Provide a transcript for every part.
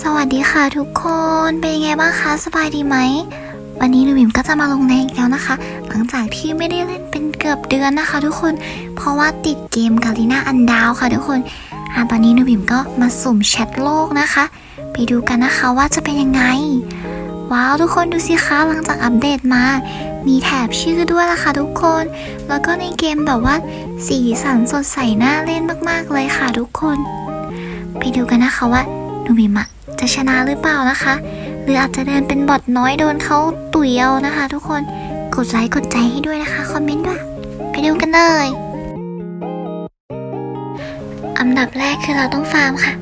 สวัสดีค่ะทุกคน เป็นยังไงบ้างคะ สบายดีไหม วันนี้หนูบิมก็จะมาลงในอีกแล้วนะคะ หลังจากที่ไม่ได้เล่นเป็นเกือบเดือนนะคะ ทุกคน เพราะว่าติดเกมกาลิน่าอันดาวค่ะทุกคนอะตอนนี้หนูบิมก็มาสุ่มแชทโลกนะคะ ไปดูกันนะคะว่าจะเป็นยังไง ว้าวทุกคนดูสิคะหลังจากอัปเดตมา มีแถบชื่อด้วยละค่ะทุกคน แล้วก็ในเกมแบบว่าสีสันสดใสน่าเล่นมากๆเลยค่ะทุกคน ไปดูกันนะคะว่า นูบิมะจะชนะหรือเปล่านะคะ หรืออาจจะเดินเป็นบอทน้อยโดนเขาตุ๋ยเอานะคะ ทุกคนกดไลค์กดใจให้ด้วยนะคะ คอมเมนต์ด้วย ไปดูกันเลยอันดับแรกคือเราต้องฟาร์มค่ะ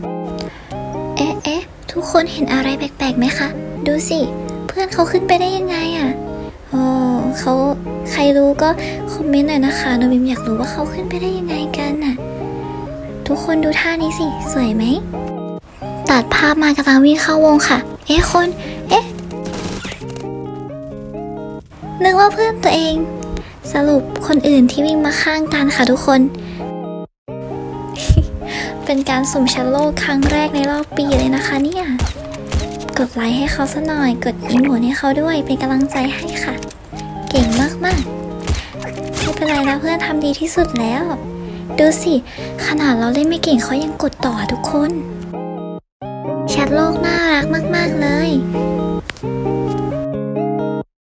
เอ๊ะเอ๊ะทุกคนเห็นอะไรแปลกๆไหมคะ ดูสิ เพื่อนเขาขึ้นไปได้ยังไงอะ่ะโอ้เขาใครรู้ก็คอมเมนต์หน่อยนะคะโนบิมอยากรู้ว่าเขาขึ้นไปได้ยังไงกันน่ะ ทุกคนดูท่านี้สิ สวยไหม ตัดภาพมากำลังวิ่งเข้าวงค่ะ เอ๊ะคนเอ๊ะนึกว่าเพื่อนตัวเอง สรุปคนอื่นที่วิ่งมาข้างกันค่ะทุกคน เป็นการสุ่มแชมป์โลกครั้งแรกในรอบปีเลยนะคะเนี่ย กดไลค์ให้เขาสัหน่อย กดอินโหวตให้เขาด้วยเป็นกำลังใจให้ค่ะ เก่งมากๆไม่เป็นไรนะเพื่อนทำดีที่สุดแล้ว ดูสิ ขนาดเราเล่นไม่เก่งเขายังกดต่อทุกคน แชทโลกน่ารักมาก ๆ เลย